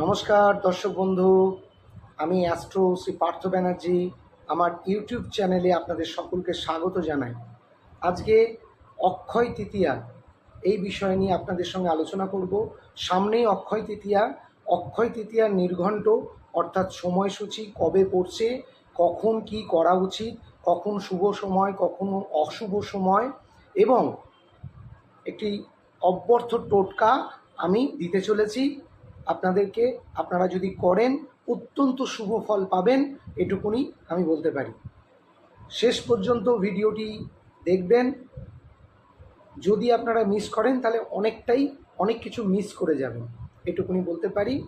নমস্কার, দর্শক বন্ধু। আমি অ্যাস্ট্রো শ্রী পার্থ ব্যানার্জি। আমার ইউটিউব চ্যানেলে আপনাদের সকলকে স্বাগত জানাই। আজকে অক্ষয় তৃতীয়া, এই বিষয় নিয়ে আপনাদের সঙ্গে আলোচনা করব। সামনেই অক্ষয় তৃতীয়া। অক্ষয় তৃতীয়ার নির্ঘণ্ট, অর্থাৎ সময়সূচি কবে পড়ছে, কখন কি করা উচিত, কখন শুভ সময়, কখন অশুভ সময় এবং একটি অব্যর্থ টোটকা আমি দিতে চলেছি। আপনাদেরকে আপনারা যদি করেন, অত্যন্ত শুভ ফল পাবেন, এটুকুনি আমি বলতে পারি। শেষ পর্যন্ত ভিডিওটি দেখবেন। যদি আপনারা মিস করেন, তাহলে অনেকটাই, অনেক কিছু মিস করে যাবেন। এটুকুনি বলতে পারি।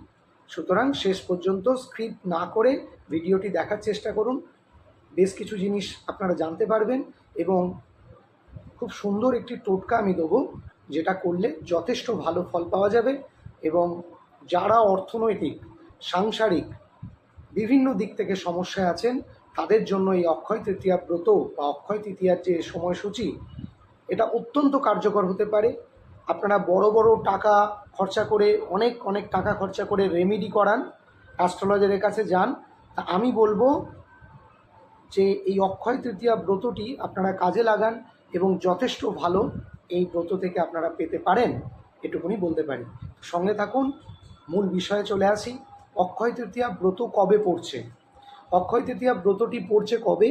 সুতরাং শেষ পর্যন্ত স্ক্রিপ্ট না করে ভিডিওটি দেখার চেষ্টা করুন। বেশ কিছু জিনিস আপনারা জানতে পারবেন এবং খুব সুন্দর একটি টোটকা আমি দেবো, যেটা করলে যথেষ্ট ভালো ফল পাওয়া যাবে এবং যারা অর্থনৈতিক, সাংসারিক, বিভিন্ন দিক থেকে সমস্যায় আছেন, তাদের জন্য এই অক্ষয় তৃতীয়া ব্রত বা অক্ষয় তৃতীয়ার যে সময়সূচি, এটা অত্যন্ত কার্যকর হতে পারে। আপনারা বড় বড় টাকা খরচা করে, অনেক অনেক টাকা খরচা করে রেমেডি করান অ্যাস্ট্রোলজারের কাছে যান। তা আমি বলব যে এই অক্ষয় তৃতীয়া ব্রতটি আপনারা কাজে লাগান এবং যথেষ্ট ভালো এই ব্রত থেকে আপনারা পেতে পারেন, এটুকুনি বলতে পারি। সঙ্গে থাকুন মূল বিষয়ে চলে আসি। অক্ষয় তৃতীয়া ব্রত কবে পড়ছে? অক্ষয় তৃতীয়া ব্রতটি পড়ছে কবে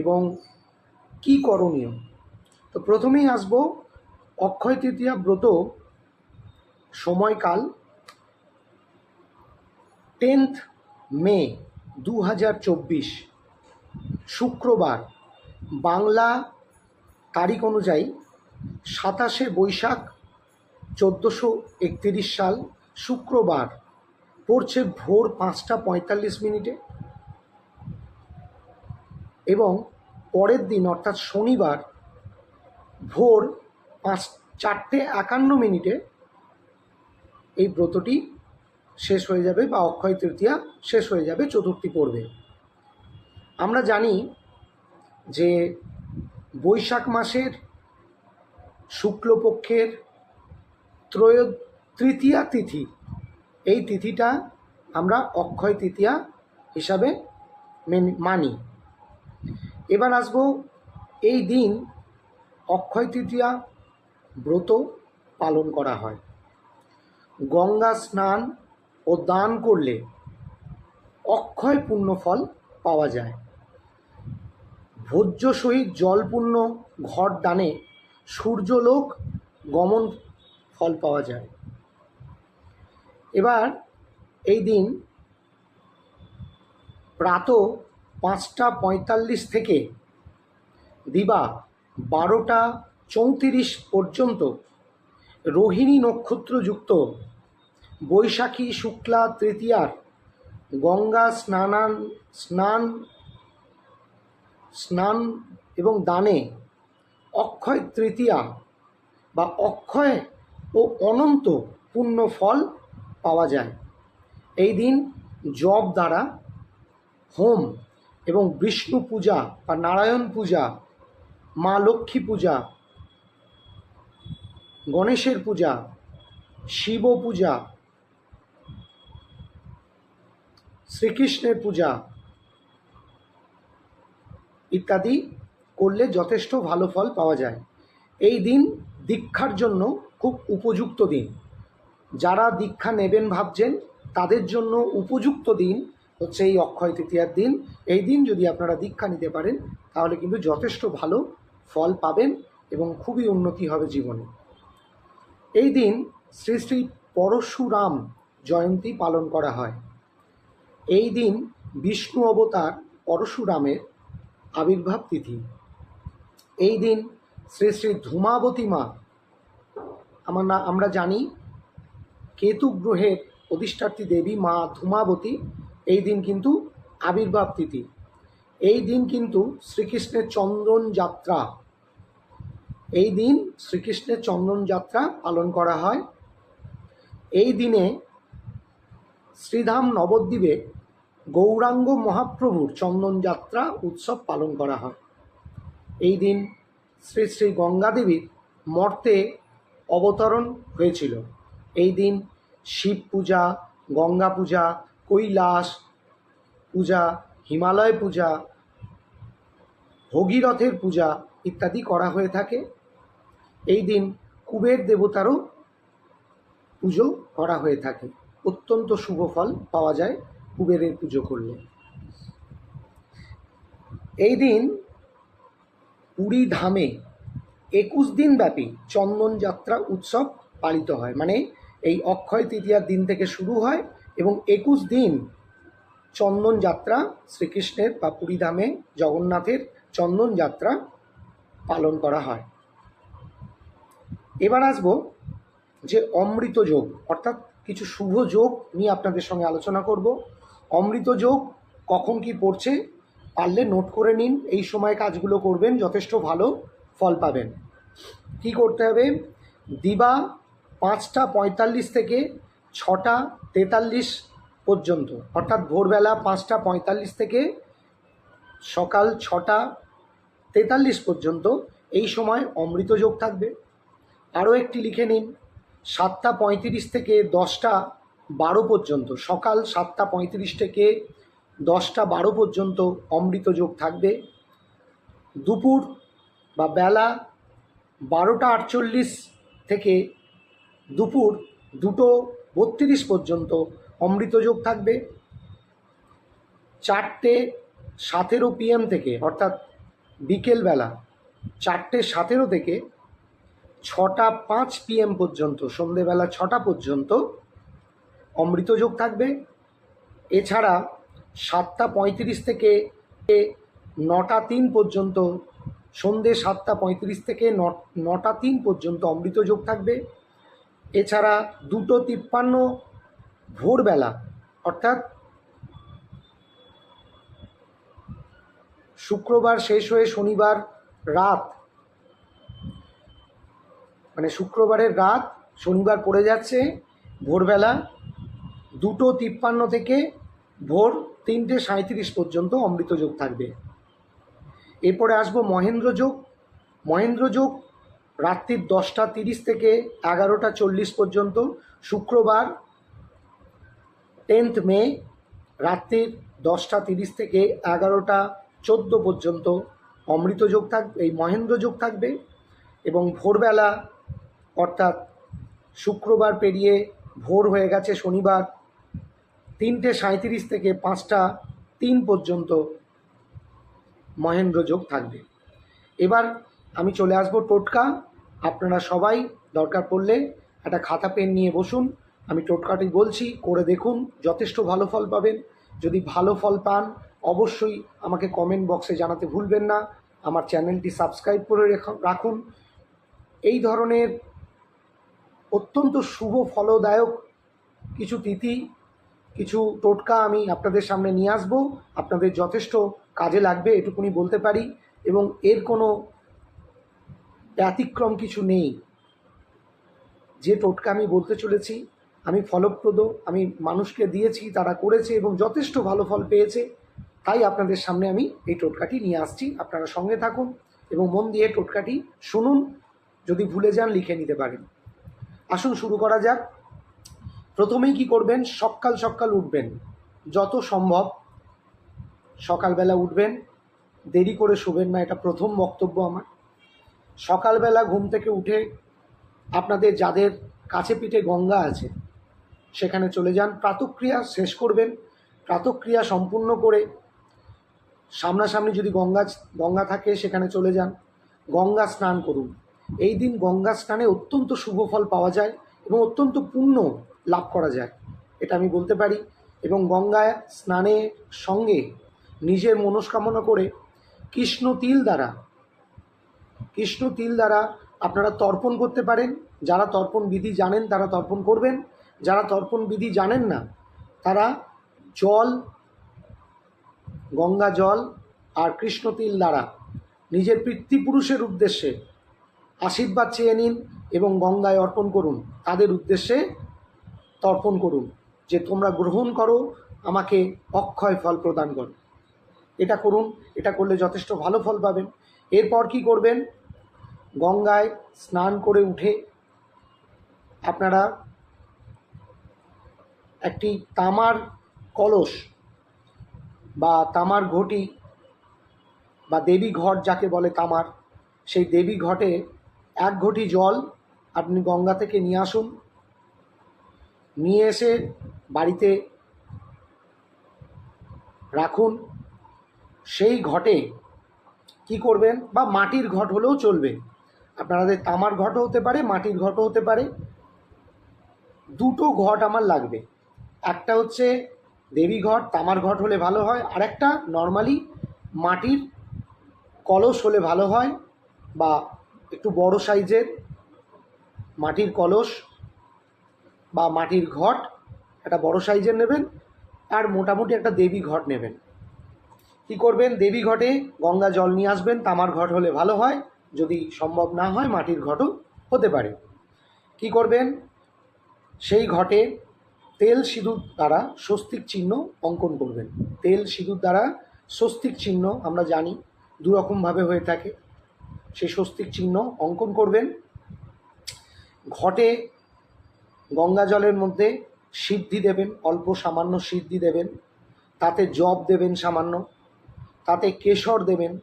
এবং কি করণীয়? তো প্রথমেই আসব, অক্ষয় তৃতীয়া ব্রত সময়কাল টেন্থ মে দু হাজার চব্বিশ, শুক্রবার, বাংলা তারিখ অনুযায়ী সাতাশে বৈশাখ চোদ্দোশো সাল শুক্রবার পড়ছে ভোর পাঁচটা পঁয়তাল্লিশ মিনিটে এবং পরের দিন, অর্থাৎ শনিবার, ভোর পাঁচ, চারটে একান্ন মিনিটে এই ব্রতটি শেষ হয়ে যাবে বা অক্ষয় তৃতীয়া শেষ হয়ে যাবে, চতুর্থী পড়বে আমরা জানি যে বৈশাখ মাসের শুক্লপক্ষের ত্রয় তৃতীয়া তিথি। এই তিথিটা আমরা অক্ষয় তৃতীয়া হিসাবে মেন- এবার আসব এই দিন অক্ষয় তৃতীয়া ব্রত পালন করা হয়। গঙ্গা স্নান ও দান করলে অক্ষয় পুণ্যফল পাওয়া যায়। ভোজ্য সহিত জলপূর্ণ ঘর দানে সূর্যলোক গমন ফল পাওয়া যায়। এবার এই দিন প্রাত পাঁচটা পঁয়তাল্লিশ থেকে দিবা বারোটা চৌত্রিশ পর্যন্ত রোহিণী নক্ষত্রযুক্ত বৈশাখী শুক্লা তৃতীয়ার গঙ্গা স্নানান, স্নান স্নান এবং দানে অক্ষয় তৃতীয়া বা অক্ষয় ও অনন্ত পুণ্য ফল পাওয়া যায়। এই দিন জব দ্বারা হোম এবং বিষ্ণু পূজা বা নারায়ণ পূজা, মা লক্ষ্মী পূজা, গণেশের পূজা, শিব পূজা, শ্রীকৃষ্ণের পূজা ইত্যাদি করলে যথেষ্ট ভালো ফল পাওয়া যায়। এই দিন দীক্ষার জন্য খুব উপযুক্ত দিন। যারা দীক্ষা নেবেন ভাবছেন, তাদের জন্য উপযুক্ত দিন হচ্ছে এই অক্ষয় তৃতীয়ার দিন। এই দিন যদি আপনারা দীক্ষা নিতে পারেন, তাহলে কিন্তু যথেষ্ট ভালো ফল পাবেন এবং খুবই উন্নতি হবে জীবনে। এই দিন শ্রী শ্রী পরশুরাম জয়ন্তী পালন করা হয়। এই দিন বিষ্ণু অবতার পরশুরামের আবির্ভাব তিথি। এই দিন শ্রী শ্রী ধূমাবতী মা, আমার না আমরা জানি কেতু গ্রহের অধিষ্ঠাত্রী দেবী মা ধূমাবতী, এই দিন কিন্তু আবির্ভাব তিথি। এই দিন কিন্তু শ্রীকৃষ্ণের চন্দন যাত্রা। এই দিন শ্রীকৃষ্ণের চন্দন যাত্রা পালন করা হয়। এই দিনে শ্রীধাম নবদ্বীপে গৌরাঙ্গ মহাপ্রভুর চন্দন যাত্রা উৎসব পালন করা হয়। এই দিন শ্রী শ্রী গঙ্গাদেবীর মর্তে অবতরণ হয়েছিল। এই দিন শিব পূজা, গঙ্গা পূজা, কৈলাস পূজা, হিমালয় পূজা, ভগীরথের পূজা ইত্যাদি করা হয়ে থাকে। এই দিন কুবের দেবতারও পুজো করা হয়ে থাকে। অত্যন্ত শুভ ফল পাওয়া যায় কুবেরের পুজো করলে। এই দিন পুরী ধামে একুশ দিন ব্যাপী চন্দন যাত্রা উৎসব পালিত হয়। মানে এই অক্ষয় তৃতীয়ার দিন থেকে শুরু হয় এবং একুশ দিন চন্দন যাত্রা শ্রীকৃষ্ণের বা পুরী ধামে জগন্নাথের চন্দন যাত্রা পালন করা হয়। এবার আসব যে অমৃত যোগ, অর্থাৎ কিছু শুভ যোগ নিয়ে আপনাদের সঙ্গে আলোচনা করব। অমৃত যোগ কখন কি পড়ছে, পারলে নোট করে নিন, এই সময় কাজগুলো করবেন, যথেষ্ট ভালো ফল পাবেন। কি করতে হবে? দিবা পাঁচটা পঁয়তাল্লিশ থেকে ছটা তেতাল্লিশ পর্যন্ত। অর্থাৎ ভোরবেলা পাঁচটা পঁয়তাল্লিশ থেকে সকাল ছটা তেতাল্লিশ পর্যন্ত এই সময় অমৃত যোগ থাকবে। আরও একটি লিখে নিন, সাতটা পঁয়ত্রিশ থেকে দশটা বারো পর্যন্ত, সকাল সাতটা পঁয়ত্রিশ থেকে দশটা বারো পর্যন্ত অমৃত যোগ থাকবে। দুপুর বা বেলা বারোটা আটচল্লিশ থেকে দুপুর দুটো বত্রিশ পর্যন্ত অমৃত যোগ থাকবে। চারটে সতেরো পিএম থেকে, অর্থাৎ বিকেলবেলা চারটে সতেরো থেকে ছটা পাঁচ পিএম পর্যন্ত সন্ধেবেলা ছটা পর্যন্ত অমৃতযোগ থাকবে। এছাড়া সাতটা পঁয়ত্রিশ থেকে নটা তিন পর্যন্ত, সন্ধে সাতটা পঁয়ত্রিশ থেকে নটা তিন পর্যন্ত অমৃতযোগ থাকবে। এছাড়া দুটো তিপ্পান্ন ভোরবেলা, অর্থাৎ শুক্রবার শেষ হয়ে শনিবার রাত মানে শুক্রবারের রাত শনিবার পড়ে যাচ্ছে ভোরবেলা দুটো তিপ্পান্ন থেকে ভোর তিনটে সাঁত্রিশ পর্যন্ত অমৃতযোগ থাকবে। এরপরে আসব মহেন্দ্রযোগ মহেন্দ্রযোগ রাত্রির দশটা তিরিশ থেকে এগারোটা চল্লিশ পর্যন্ত শুক্রবার টেন্থ মে রাত্রির দশটা তিরিশ থেকে এগারোটা চোদ্দ পর্যন্ত অমৃত যোগ থাকবে এই মহেন্দ্র যোগ থাকবে এবং ভোরবেলা অর্থাৎ শুক্রবার পেরিয়ে ভোর হয়ে গেছে শনিবার তিনটে সাঁত্রিশ থেকে পাঁচটা তিন পর্যন্ত মহেন্দ্র যোগ থাকবে। এবার আমি চলে আসব টোটকা। আপনারা সবাই দরকার পড়লে একটা খাতা পেন নিয়ে বসুন। আমি টোটকাটি বলছি, করে দেখুন, যথেষ্ট ভালো ফল পাবেন। যদি ভালো ফল পান, অবশ্যই আমাকে কমেন্ট বক্সে জানাতে ভুলবেন না। আমার চ্যানেলটি সাবস্ক্রাইব করে রাখুন। এই ধরনের অত্যন্ত শুভ, ফলদায়ক কিছু তিথি, কিছু টোটকা আমি আপনাদের সামনে নিয়ে আসব। আপনাদের যথেষ্ট কাজে লাগবে, এটুকুনি বলতে পারি। এবং এর কোনো ব্যতিক্রম কিছু নেই। যে টোটকা আমি বলতে চলেছি, আমি ফলপ্রদ, আমি মানুষকে দিয়েছি, তারা করেছে এবং যথেষ্ট ভালো ফল পেয়েছে, তাই আপনাদের সামনে আমি এই টোটকাটি নিয়ে আসছি। আপনারা সঙ্গে থাকুন এবং মন দিয়ে টোটকাটি শুনুন, যদি ভুলে যান লিখে নিতে পারেন। আসুন শুরু করা যাক। প্রথমেই কি করবেন? সকাল সকাল উঠবেন। যত সম্ভব সকালবেলা উঠবেন। দেরি করে শোবেন না, এটা প্রথম বক্তব্য আমার। সকালবেলা ঘুম থেকে উঠে আপনাদের যাদের কাছে পিঠে গঙ্গা আছে, সেখানে চলে যান, প্রাতক্রিয়া শেষ করবেন, প্রাতক্রিয়া সম্পূর্ণ করে সামনাসামনি যদি গঙ্গা গঙ্গা থাকে সেখানে চলে যান, গঙ্গা স্নান করুন। এই দিন গঙ্গা স্নানে অত্যন্ত শুভ ফল পাওয়া যায় এবং অত্যন্ত পুণ্য লাভ করা যায়, এটা আমি বলতে পারি। এবং গঙ্গায় স্নানের সঙ্গে নিজের মনস্কামনা করে কৃষ্ণ তিল দ্বারা কৃষ্ণ তিল দ্বারা আপনারা তর্পণ করতে পারেন। যারা তর্পণ বিধি জানেন, তারা তর্পণ করবেন। যারা তর্পণ বিধি জানেন না, তারা জল, গঙ্গা জল আর কৃষ্ণ তিল দ্বারা নিজের পিতৃপুরুষের উদ্দেশ্যে আশীর্বাদ চেয়ে নিন এবং গঙ্গায় অর্পণ করুন। তাদের উদ্দেশ্যে তর্পণ করুন যে তোমরা গ্রহণ করো, আমাকে অক্ষয় ফল প্রদান করো। এটা করুন, এটা করলে যথেষ্ট ভালো ফল পাবেন। এরপর কি করবেন? গঙ্গায় স্নান করে উঠে আপনারা একটি তামার কলস বা তামার ঘটি বা দেবী ঘট যাকে বলে তামার, সেই দেবী ঘটে এক ঘটি জল আপনি গঙ্গা থেকে নিয়ে আসুন। নিয়ে এসে বাড়িতে রাখুন। সেই ঘটে কি করবেন? বা মাটির ঘট হলেও চলবে। আপনাদের তামার ঘটও হতে পারে, মাটির ঘটও হতে পারে। দুটো ঘট আমার লাগবে। একটা হচ্ছে দেবী ঘট, তামার ঘট হলে ভালো হয়। আর একটা নর্মালি মাটির কলস হলে ভালো হয়, বা একটু বড় সাইজের মাটির কলস বা মাটির ঘট, একটা বড় সাইজের নেবেন, আর মোটামুটি একটা দেবী ঘট নেবেন। কি করবেন? দেবী ঘটে গঙ্গা জল নিয়ে আসবেন। তামার ঘট হলে ভালো হয়, যদি সম্ভব না হয় মাটির ঘটও হতে পারে। কি করবেন? সেই ঘটে তেল সিঁদুর দ্বারা স্বস্তিক চিহ্ন অঙ্কন করবেন। তেল সিঁদুর দ্বারা স্বস্তিক চিহ্ন আমরা জানি, দুরকমভাবে হয়ে থাকে। সেই স্বস্তিক চিহ্ন অঙ্কন করবেন। ঘটে গঙ্গা জলের মধ্যে সিদ্ধি দেবেন, অল্প সামান্য সিদ্ধি দেবেন। তাতে জব দেবেন সামান্য। তাতে কেশর দেবেন।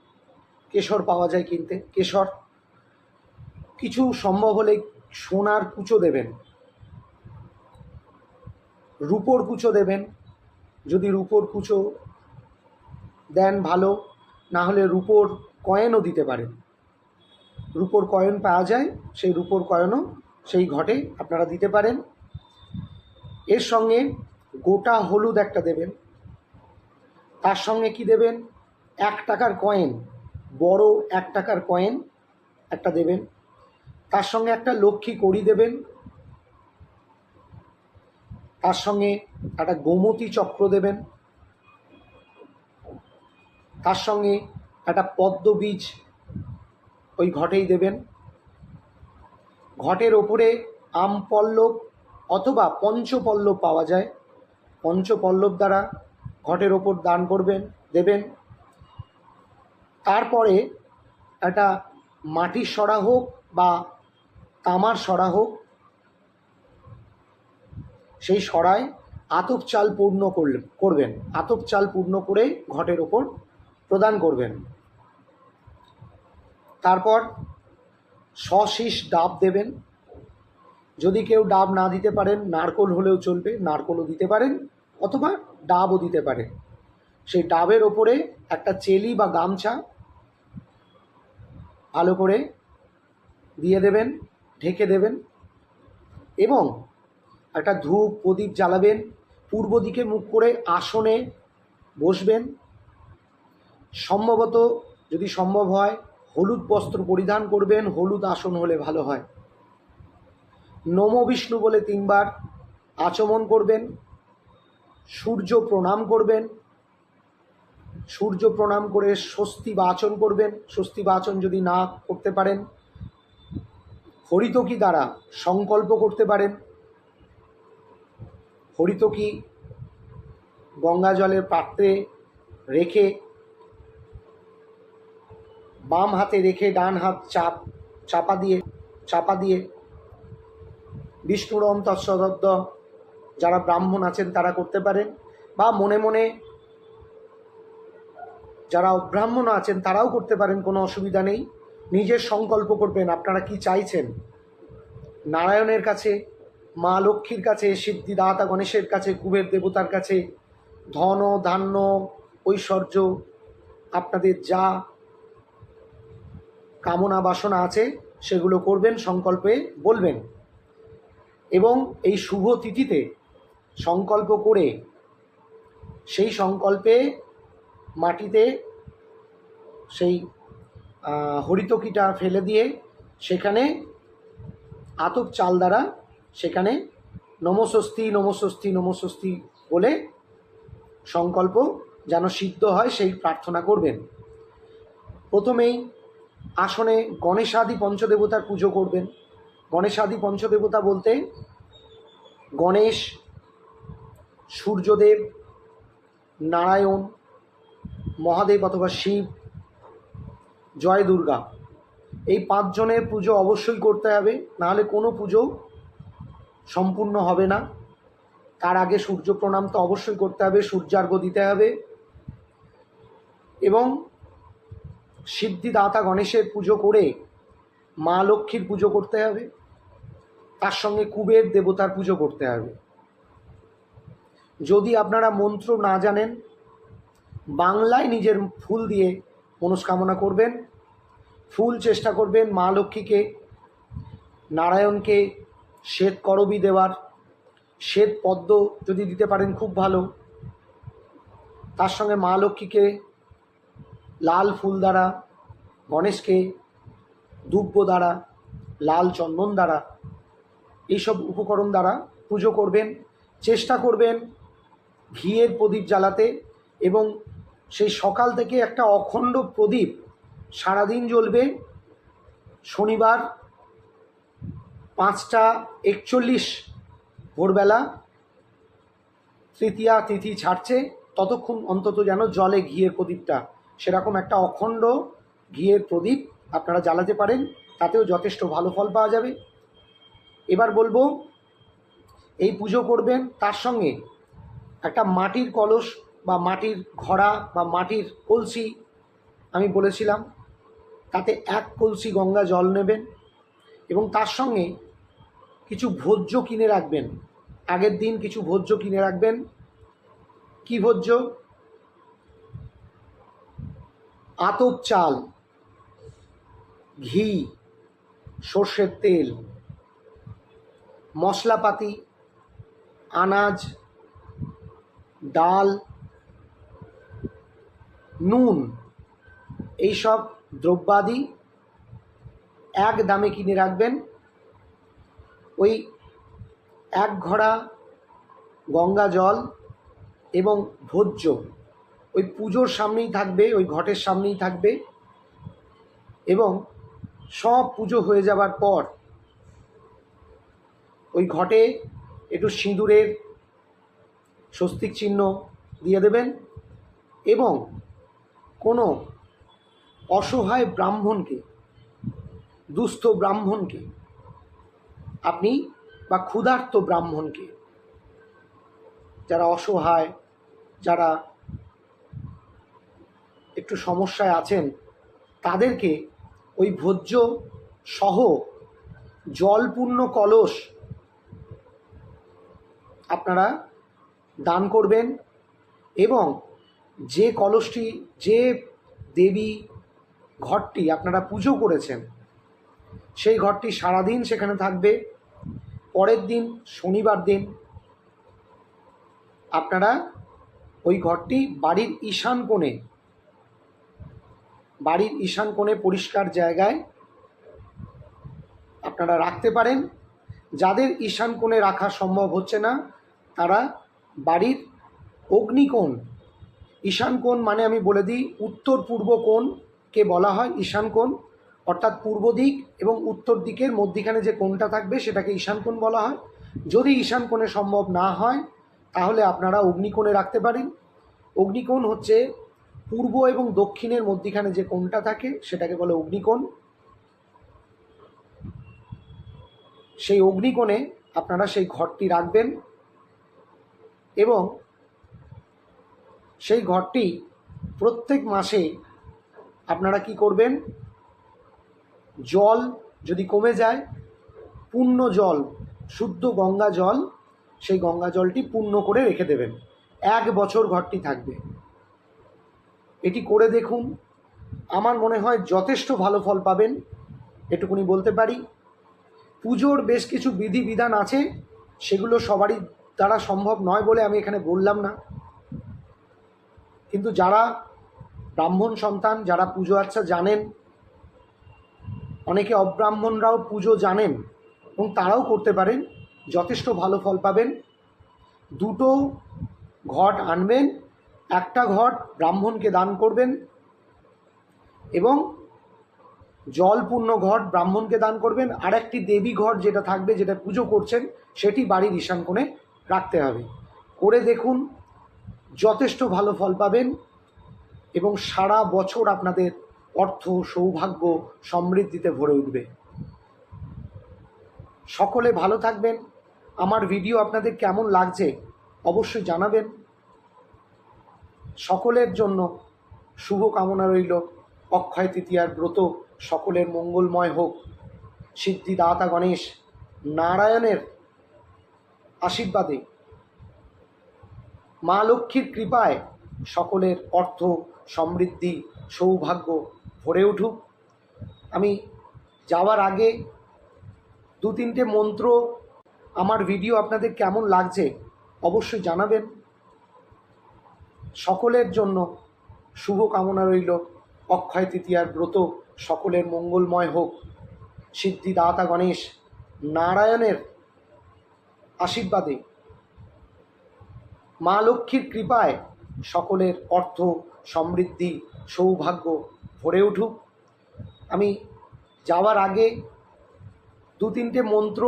কেশর পাওয়া যায় কিনতে। কেশর। কিছু সম্ভব হলে সোনার কুচো দেবেন। রূপোর কুচো দেবেন। যদি রূপোর কুচো দেন ভালো, না হলে রূপোর কয়েনও দিতে পারেন। রূপোর কয়েন পাওয়া যায়, সেই রূপোর কয়েনও সেই ঘটে আপনারা দিতে পারেন। এর সঙ্গে গোটা হলুদ একটা দেবেন। তার সঙ্গে কি দেবেন? এক টাকার কয়েন বড় এক টাকার কয়েন একটা দেবেন। তার সঙ্গে একটা লক্ষ্মী কড়ি দেবেন। তার সঙ্গে একটা গোমতী চক্র দেবেন। তার সঙ্গে একটা পদ্ম বীজ ওই ঘটেই দেবেন। ঘটের ওপরে আম পল্লব অথবা পঞ্চপল্লব পাওয়া যায়। পঞ্চপল্লব দ্বারা ঘটের ওপর দান করবেন, দেবেন। তারপরে একটা মাটির সরা হোক বা তামার সরা হোক, সেই সরায় আতপ চাল পূর্ণ করলেন করবেন। আতপ চাল পূর্ণ করে ঘটের ওপর প্রদান করবেন। তারপর সশীষ ডাব দেবেন। যদি কেউ ডাব না দিতে পারেন, নারকোল হলেও চলবে, নারকোলও দিতে পারেন অথবা ডাবও দিতে পারেন। সেই ডাবের ওপরে একটা চেলি বা গামছা ভালো করে দিয়ে দেবেন, ঢেকে দেবেন এবং একটা ধূপ, প্রদীপ জ্বালাবেন। পূর্ব দিকে মুখ করে আসনে বসবেন। সম্ভবত যদি সম্ভব হয়, হলুদ বস্ত্র পরিধান করবেন। হলুদ আসন হলে ভালো হয়। নম বিষ্ণু বলে তিনবার আচমন করবেন। সূর্য প্রণাম করবেন। সূর্য প্রণাম করে স্বস্তি বাচন করবেন। স্বস্তি বাচন যদি না করতে পারেন, হরিতকি দ্বারা সংকল্প করতে পারেন। হরিতকি গঙ্গা জলের পাত্রে রেখে, বাম হাতে রেখে ডান হাত চাপ, চাপা দিয়ে চাপা দিয়ে বিষ্ণুর অন্তঃসদদ্দ যারা ব্রাহ্মণ আছেন তারা করতে পারেন। বা মনে মনে যারা অব্রাহ্মণ আছেন, তারাও করতে পারেন, কোনো অসুবিধা নেই। নিজের সংকল্প করবেন, আপনারা কি চাইছেন? নারায়ণের কাছে, মা লক্ষ্মীর কাছে, সিদ্ধিদাতা গণেশের কাছে, কুবের দেবতার কাছে, ধন, ধান্য, ঐশ্বর্য, আপনাদের যা কামনা বাসনা আছে, সেগুলো করবেন, সংকল্পে বলবেন। এবং এই শুভ তিথিতে সংকল্প করে, সেই সংকল্পে মাটিতে সেই হরিতকিটা ফেলে দিয়ে সেখানে আতপ চাল দ্বারা সেখানে নমস্বস্তি নমস্বস্তি নমস্বস্তি বলে সংকল্প যেন সিদ্ধ হয় সেই প্রার্থনা করবেন। প্রথমেই আসনে গণেশাদি পঞ্চদেবতার পুজো করবেন। গণেশাদি পঞ্চদেবতা বলতে গণেশ, সূর্যদেব, নারায়ণ মহাদেব অথবা শিব, জয় দুর্গা, এই পাঁচজনের পুজো অবশ্যই করতে হবে, নাহলে কোনো পুজো সম্পূর্ণ হবে না। তার আগে সূর্য প্রণাম তো অবশ্যই করতে হবে, সূর্যার্ঘ দিতে হবে এবং সিদ্ধিদাতা গণেশের পুজো করে মা লক্ষ্মীর পুজো করতে হবে, তার সঙ্গে কুবের দেবতার পুজো করতে হবে। যদি আপনারা মন্ত্র না জানেন বাংলায় নিজের ফুল দিয়ে মনস্কামনা করবেন, ফুল চেষ্টা করবেন মা লক্ষ্মীকে, নারায়ণকে, শ্বেত করবি দেওয়ার, শ্বেত পদ্ম যদি দিতে পারেন খুব ভালো। তার সঙ্গে মা লক্ষ্মীকে, লাল ফুল দ্বারা, গণেশকে দুব্য দ্বারা, লাল চন্দন দ্বারা, এইসব উপকরণ দ্বারা পুজো করবেন, চেষ্টা করবেন ঘিয়ের প্রদীপ জ্বালাতে এবং সেই সকাল থেকে একটা অখণ্ড প্রদীপ সারাদিন জ্বলবে। শনিবার পাঁচটা একচল্লিশ ভোরবেলা তৃতীয়া তিথি ছাড়ছে। ততক্ষণ অন্তত যেন জলে ঘিয়ের প্রদীপটা। সেরকম একটা অখণ্ড ঘিয়ের প্রদীপ আপনারা জ্বালাতে পারেন, তাতেও যথেষ্ট ভালো ফল পাওয়া যাবে। এবার বলব, এই পুজো করবেন তার সঙ্গে একটা মাটির কলস বা মাটির ঘড়া বা মাটির কলসি আমি বলেছিলাম, তাতে এক কলসি গঙ্গা জল নেবেন এবং তার সঙ্গে কিছু ভোজ্য কিনে রাখবেন। আগের দিন কিছু ভোজ্য কিনে রাখবেন। কি ভোজ্য? আতপ চাল, ঘি, সর্ষের তেল, মশলাপাতি, আনাজ, ডাল নুন, এইসব দ্রব্যাদি এক দামে কিনে রাখবেন। ওই এক ঘড়া গঙ্গা জল এবং ভোজ্য। ওই পুজোর সামনেই থাকবে, ওই ঘটের সামনেই থাকবে এবং সব পুজো হয়ে যাবার পর ওই ঘটে একটু সিঁদুরের স্বস্তিক চিহ্ন দিয়ে দেবেন এবং কোনো অসহায় ব্রাহ্মণকে, দুস্থ ব্রাহ্মণকে, আপনি বা ক্ষুধার্ত ব্রাহ্মণকে, যারা অসহায়, যারা একটু সমস্যায় আছেন, তাদেরকে ওই ভোজ্য সহ জলপূর্ণ কলস আপনারা দান করবেন এবং যে কলসটি, যে দেবী ঘরটি আপনারা পুজো করেছেন, সেই ঘরটি সারাদিন সেখানে থাকবে। পরের দিন, শনিবার দিন আপনারা ওই ঘরটি বাড়ির ঈশান কোণে, বাড়ির ঈশান কোণে পরিষ্কার জায়গায় আপনারা রাখতে পারেন। যাদের ঈশান কোণে রাখা সম্ভব হচ্ছে না, তারা বাড়ির অগ্নিকোণ ঈশান কোণ মানে আমি বলে দিই উত্তর পূর্ব কোণকে বলা হয়, ঈশান কোণ, অর্থাৎ পূর্ব দিক এবং উত্তর দিকের মধ্যিখানে যে কোণটা থাকবে সেটাকে ঈশান কোণ বলা হয়। যদি ঈশান কোণে সম্ভব না হয়, তাহলে আপনারা অগ্নিকোণে রাখতে পারেন। অগ্নিকোণ হচ্ছে পূর্ব এবং দক্ষিণের মধ্যিখানে যে কোণটা থাকে, সেটাকে বলে অগ্নিকোণ সেই অগ্নিকোণে আপনারা সেই ঘরটি রাখবেন এবং সেই ঘরটি প্রত্যেক মাসে আপনারা কি করবেন? জল যদি কমে যায়, পূর্ণ জল, শুদ্ধ গঙ্গা জল, সেই গঙ্গা জলটি পূর্ণ করে রেখে দেবেন। এক বছর ঘরটি থাকবে। এটি করে দেখুন। আমার মনে হয় যথেষ্ট ভালো ফল পাবেন। এটুকুনি বলতে পারি। পুজোর বেশ কিছু বিধি বিধান আছে। সেগুলো সবারই দ্বারা সম্ভব নয় বলে আমি এখানে বললাম না। কিন্তু যারা ব্রাহ্মণ সন্তান, যারা পুজো আচ্ছা জানেন, অনেকে অব্রাহ্মণরাও পুজো জানেন এবং তারাও করতে পারেন, যথেষ্ট ভালো ফল পাবেন। দুটো ঘট আনবেন, একটা ঘট ব্রাহ্মণকে দান করবেন এবং জলপূর্ণ ঘট ব্রাহ্মণকে দান করবেন। আর একটি দেবী ঘট যেটা থাকবে, যেটা পুজো করছেন, সেটি বাড়ির ঈশান কোণে রাখতে হবে। করে দেখুন যথেষ্ট ভালো ফল পাবেন এবং সারা বছর আপনাদের অর্থ, সৌভাগ্য সমৃদ্ধিতে ভরে উঠবে। সকলে ভালো থাকবেন। আমার ভিডিও আপনাদের কেমন লাগছে অবশ্যই জানাবেন। সকলের জন্য শুভ কামনা রইল। অক্ষয় তৃতীয়ার ব্রত সকলের মঙ্গলময় হোক। সিদ্ধিদাতা গণেশ নারায়ণের আশীর্বাদে। মা লক্ষ্মীর কৃপায় সকলের অর্থ, সমৃদ্ধি, সৌভাগ্য ভরে উঠুক। আমি যাওয়ার আগে দু তিনটে মন্ত্র, আমার ভিডিও আপনাদের কেমন লাগছে অবশ্যই জানাবেন। সকলের জন্য শুভ কামনা রইল। অক্ষয় তৃতীয়ার ব্রত সকলের মঙ্গলময় হোক। সিদ্ধিদাতা গণেশ নারায়ণের আশীর্বাদে মা লক্ষ্মীর কৃপায় সকলের অর্থ, সমৃদ্ধি, সৌভাগ্য ভরে উঠুক। আমি যাওয়ার আগে দু তিনটে মন্ত্র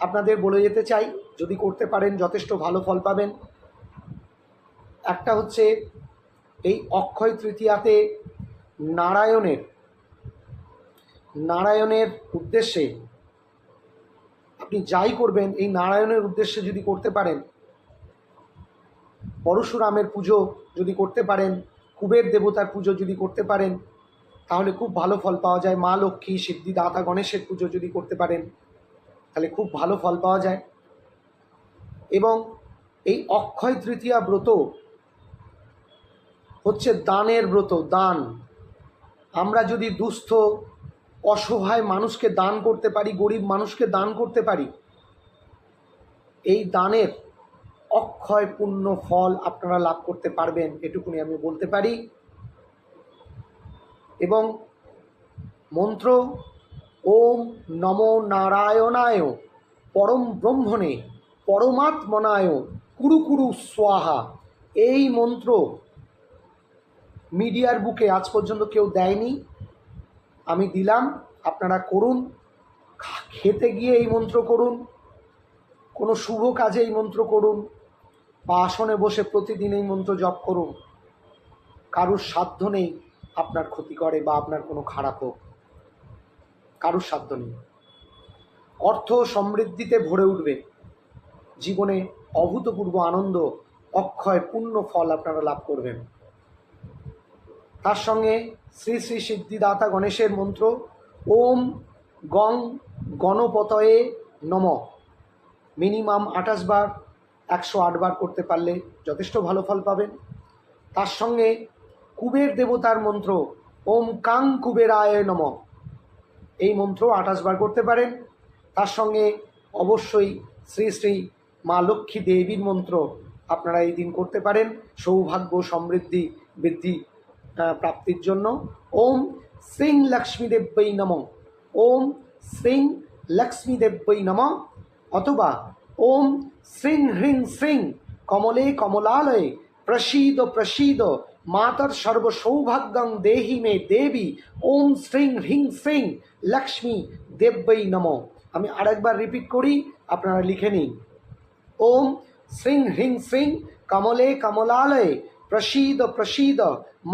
আপনাদের বলে যেতে চাই। যদি করতে পারেন, যথেষ্ট ভালো ফল পাবেন। একটা হচ্ছে এই অক্ষয় তৃতীয়াতে নারায়ণের নারায়ণের উদ্দেশ্যে আপনি যাই করবেন, এই নারায়ণের উদ্দেশ্যে যদি করতে পারেন পরশুরামের পুজো যদি করতে পারেন, কুবের দেবতার পুজো যদি করতে পারেন, তাহলে খুব ভালো ফল পাওয়া যায়। মা লক্ষ্মী সিদ্ধিদাতা গণেশের পুজো যদি করতে পারেন, তাহলে খুব ভালো ফল পাওয়া যায়। এবং এই অক্ষয় তৃতীয়া ব্রত হচ্ছে দানের ব্রত, দান। আমরা যদি দুস্থ, অসহায় মানুষকে দান করতে পারি, গরিব মানুষকে দান করতে পারি, এই দানের অক্ষয় পূর্ণ ফল আপনারা লাভ করতে পারবেন, এটুকুনি আমি বলতে পারি। এবং মন্ত্র, ওম নম নারায়ণায়, পরম ব্রহ্মণে, পরমাত্মনায়, কুরু কুরু স্বাহা। এই মন্ত্র মিডিয়ার বুকে আজ পর্যন্ত কেউ দেয়নি। আমি দিলাম, আপনারা করুন। খেতে গিয়ে এই মন্ত্র করুন। কোনো শুভ কাজে এই মন্ত্র করুন। বা আসনে বসে প্রতিদিন এই মন্ত্র জপ করুন। কারুর সাধ্য নেই আপনার ক্ষতি করে বা আপনার কোনো খারাপ হোক। কারুর সাধ্য নেই। অর্থ সমৃদ্ধিতে ভরে উঠবে। জীবনে অভূতপূর্ব আনন্দ, অক্ষয়, পূর্ণ ফল আপনারা লাভ করবেন। তার সঙ্গে শ্রী শ্রী সিদ্ধিদাতা গণেশের মন্ত্র, ওম গং গণপতয়ে নম। মিনিমাম আঠাশ বার একশো আট বার করতে পারলে যথেষ্ট ভালো ফল পাবেন। তার সঙ্গে কুবের দেবতার মন্ত্র, ওম কাং কুবেরায় নম। এই মন্ত্র আঠাশ বার করতে পারেন। তার সঙ্গে অবশ্যই শ্রী শ্রী মা লক্ষ্মী দেবীর মন্ত্র আপনারা এই দিন করতে পারেন। সৌভাগ্য, সমৃদ্ধি, বৃদ্ধি প্রাপ্তির জন্য। ওম সিং লক্ষ্মী দেব্যই নম। ওম সিং লক্ষ্মী দেব্যই নম। অথবা ওম শ্রীং হ্রিং শ্রীং কমলে কমলালয়ে, প্রসীদ প্রসীদ, মাতর সর্ব সৌভাগ্যং দেহি মে দেবী, ওম শ্রীং হ্রিং শ্রীং লক্ষ্মী দেব্যই নম। আমি আরেকবার রিপিট করি, আপনারা লিখে নিন। ওম শ্রীং হ্রিং শ্রীং কমলে কমলালয়ে, প্রসীদ প্রসীদ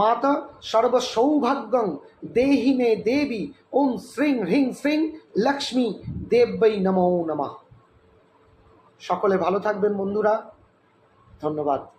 মাত সর্ব সৌভাগ্যং দেহি মে দেবী, ওম শ্রীং হ্রিং শ্রীং লক্ষ্মী দেব্যই নমো নমঃ। সকলে ভালো থাকবেন বন্ধুরা। ধন্যবাদ।